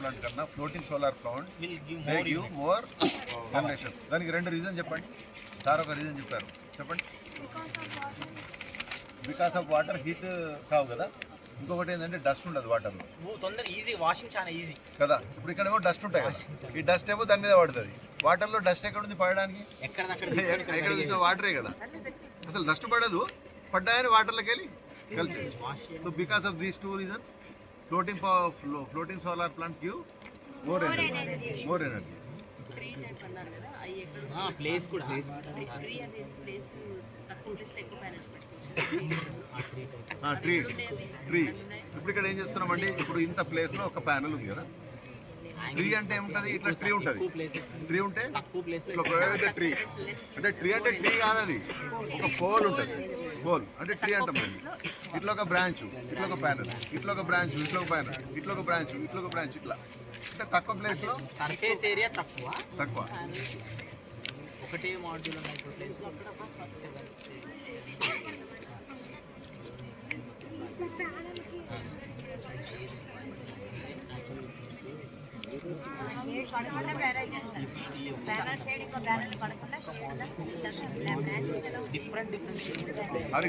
Plant కన్నా floating solar they give more generation దానికి రెండు రీజన్ చెప్పండి. సార్ ఒక రీజన్ చెప్పారు. చెప్పండి. బికాస్ ఆఫ్ వాటర్ హీట్ కావు కదా. ఇంకొకటి ఏంటంటే డస్ట్ ఉండదు వాటర్లో తొందర ఈజీ వాషింగ్ చాలా ఈజీ కదా. ఇప్పుడు ఇక్కడ ఏమో డస్ట్ ఉంటాయి కదా. ఈ డస్ట్ ఏమో దాని మీద పడుతుంది వాటర్లో డస్ట్ ఎక్కడ ఉంది పడడానికి? ఎక్కడ చూసినా వాటరే కదా. అసలు డస్ట్ పడదు. పడ్డాయని వాటర్లోకి వెళ్ళి కలిసి so because of these two reasons floating floating solar plants give more energy more energy tree type అన్నారు కదా అవి ఎక్కడ ప్లేస్ కూడా tree place place tree tree ఇప్పుడు ఇక్కడ ఏం చేస్తున్నామండి? ఇప్పుడు ఇంత ప్లేస్లో ఒక ప్యానల్ ఉంది కదా. ట్రీ అంటే ఏముంటుంది? ఇట్లా ట్రీ ఉంటుంది. ట్రీ ఉంటే తక్కువ ప్లేస్ ఇట్లా ట్రీ అంటే ట్రీ అంటే ట్రీ కాదు అది ఒక పోల్ ఉంటుంది. పోల్ అంటే ట్రీ అంటాం. ఇట్లా ఒక బ్రాంచ్ ఇట్లా ఒక ప్యానల్ ఇట్లా ఒక బ్రాంచ్ ఇట్లా ఒక ప్యానల్ ఇట్లా ఒక బ్రాంచ్ ఇట్లా ఒక బ్రాంచ్ ఇట్లా. అంటే తక్కువ ప్లేస్లో సర్ఫేస్ ఏరియా తక్కువ. తక్కువ. ఒకటే మాడ్యూల్ ఉన్న ప్లేస్లో అక్కడ పడకుండా బ్యారేజ్ చేస్తారు బ్యానర్ షేడ్ ఇంకో బ్యానర్ పడకుండా షేడ్ డిఫరెంట్ డిఫరెంట్